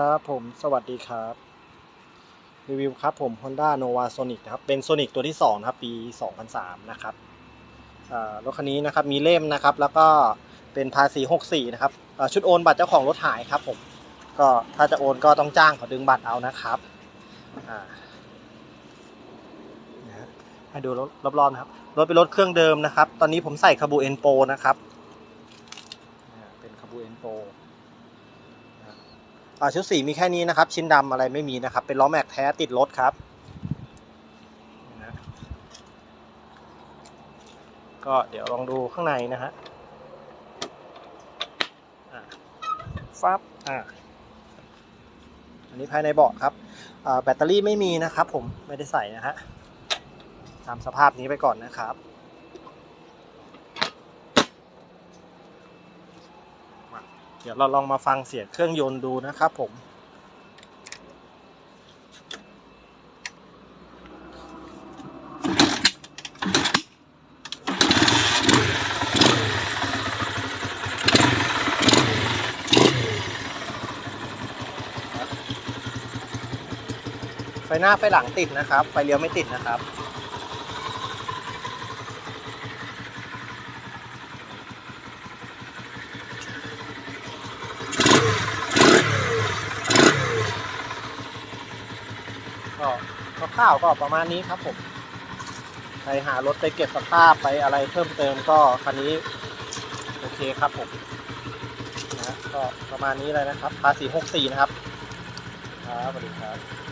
ครับผมสวัสดีครับ รีวิวครับผม Honda Nova Sonic นะครับ เป็น Sonic ตัวที่2นะครับ ปี 2003 นะครับรถคันนี้นะครับ มีเล่มนะครับ แล้วก็เป็นภาษี 64 นะครับ ชุดโอนบัตรเจ้าของรถหายครับผม ก็ถ้าจะโอนก็ต้องจ้างเขาดึงบัตรเอานะครับให้ดูรอบๆนะครับ รถเป็นรถเครื่องเดิมนะครับ ตอนนี้ผมใส่คาบูเอ็นโปนะครับ เป็นคาบูเอ็นโป ชุดสีมีแค่นี้นะครับ ชิ้นดำอะไรไม่มีนะครับ เป็นล้อแม็กแท้ติดรถครับ ก็เดี๋ยวลองดูข้างในนะฮะฟับอ่าอันนี้ภายในเบาะครับแบตเตอรี่ไม่มีนะครับผมไม่ได้ใส่นะฮะตามสภาพนี้ไปก่อนนะครับ เดี๋ยวเราลองมาฟังเสียงเครื่องยนต์ดูนะครับผมไฟหน้าไฟหลังติดนะครับ ไฟเลี้ยวไม่ติดนะครับ ก็คร่าวๆก็ประมาณนี้ครับผมใครหารถไปเก็บสภาพไปอะไรเพิ่มเติมก็คันนี้โอเคครับผมนะก็ประมาณนี้เลยนะครับภาษี64นะครับครับสวัสดีครับ